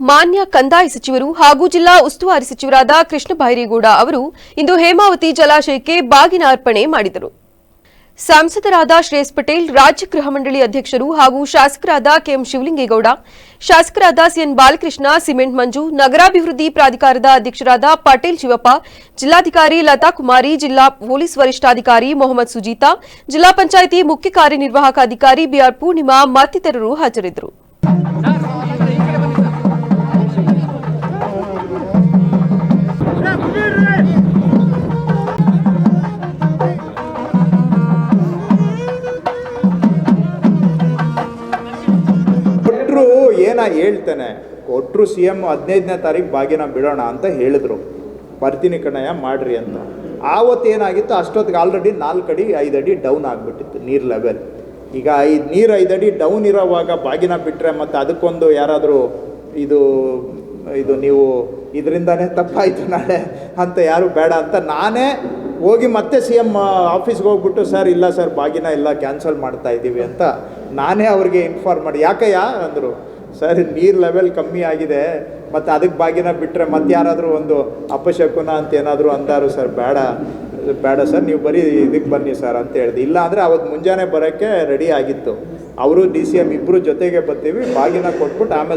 ಮಾನ್ಯ ಕಂದಾಯ ಸಚಿವರು ಹಾಗೂ ಜಿಲ್ಲಾ ಉಸ್ತುವಾರಿ ಸಚಿವರಾದ ಕೃಷ್ಣ ಬೈರೇಗೌಡ ಅವರು ಇಂದು ಹೇಮಾವತಿ ಜಲಾಶಯಕ್ಕೆ ಬಾಗಿನ ಅರ್ಪಣೆ ಮಾಡಿದರು. ಸಂಸದರಾದ ಶ್ರೇಯಸ್ ಪಟೇಲ್, ರಾಜ್ಯ ಗೃಹ ಮಂಡಳಿ ಅಧ್ಯಕ್ಷರು ಹಾಗೂ ಶಾಸಕರಾದ ಕೆಎಂ ಶಿವಲಿಂಗೇಗೌಡ, ಶಾಸಕರಾದ ಸಿಎನ್ ಬಾಲಕೃಷ್ಣ, ಸಿಮೆಂಟ್ ಮಂಜು, ನಗರಾಭಿವೃದ್ಧಿ ಪ್ರಾಧಿಕಾರದ ಅಧ್ಯಕ್ಷರಾದ ಪಟೇಲ್ ಶಿವಪ್ಪ, ಜಿಲ್ಲಾಧಿಕಾರಿ ಲತಾ ಕುಮಾರಿ, ಜಿಲ್ಲಾ ಪೊಲೀಸ್ ವರಿಷ್ಠಾಧಿಕಾರಿ ಮೊಹಮ್ಮದ್ ಸುಜೀತಾ, ಜಿಲ್ಲಾ ಪಂಚಾಯಿತಿ ಮುಖ್ಯ ಕಾರ್ಯನಿರ್ವಾಹಕ ಅಧಿಕಾರಿ ಬಿಆರ್ ಪೂರ್ಣಿಮಾ ಮತ್ತಿತರರು ಹಾಜರಿದ್ದರು. ಕೊಟ್ಟರು ಏನ ಹೇಳ್ತಾನೆ? ಕೊಟ್ಟರು ಸಿ ಎಂ ಹದಿನೈದನೇ ತಾರೀಕು ಬಾಗಿನ ಬಿಡೋಣ ಅಂತ ಹೇಳಿದ್ರು. ಬರ್ತೀನಿ ಕಣಯ್ಯ, ಮಾಡ್ರಿ ಅಂತ. ಆವತ್ತು ಏನಾಗಿತ್ತು ಅಷ್ಟೊತ್ತಿಗೆ ಆಲ್ರೆಡಿ ನಾಲ್ಕು ಅಡಿ, ಐದು ಅಡಿ ಡೌನ್ ಆಗಿಬಿಟ್ಟಿತ್ತು ನೀರು ಲೆವೆಲ್ ಈಗ ಐದು ನೀರು ಐದು ಅಡಿ ಡೌನ್ ಇರೋವಾಗ ಬಾಗಿನ ಬಿಟ್ಟರೆ ಮತ್ತು ಅದಕ್ಕೊಂದು ಯಾರಾದರೂ ಇದು ಇದು ನೀವು ಇದರಿಂದಾನೇ ತಪ್ಪಾಯಿತು ನಾಳೆ ಅಂತ ಯಾರು ಬೇಡ ಅಂತ ನಾನೇ ಹೋಗಿ ಮತ್ತೆ ಸಿ ಎಂ ಆಫೀಸ್ಗೆ ಹೋಗ್ಬಿಟ್ಟು, ಸರ್, ಇಲ್ಲ, ಸರ್, ಬಾಗಿನ ಇಲ್ಲ ಕ್ಯಾನ್ಸಲ್ ಮಾಡ್ತಾ ಇದ್ದೀವಿ ಅಂತ ನಾನೇ ಅವ್ರಿಗೆ ಇನ್ಫಾರ್ಮ್ ಮಾಡಿ. ಯಾಕಯ್ಯ? ಅಂದರು, ಸರ್, ನೀರು ಲೆವೆಲ್ ಕಮ್ಮಿ ಆಗಿದೆ. ಮತ್ತು ಅದಕ್ಕೆ ಬಾಗಿನ ಬಿಟ್ಟರೆ ಮತ್ತೆ ಯಾರಾದರೂ ಒಂದು ಅಪಶಕುನ ಅಂತ ಏನಾದರೂ ಅಂದಾರು, ಸರ್, ಬೇಡ ಬೇಡ, ಸರ್, ನೀವು ಬರೀ ಇದಕ್ಕೆ ಬನ್ನಿ, ಸರ್ ಅಂತ ಹೇಳಿದೆ. ಇಲ್ಲ ಅಂದರೆ ಅವತ್ತು ಮುಂಜಾನೆ ಬರೋಕ್ಕೆ ರೆಡಿ ಆಗಿತ್ತು. ಅವರು, ಡಿ ಸಿ ಎಂ ಇಬ್ಬರು ಜೊತೆಗೆ ಬರ್ತೀವಿ, ಬಾಗಿನ ಕೊಟ್ಬಿಟ್ಟು ಆಮೇಲೆ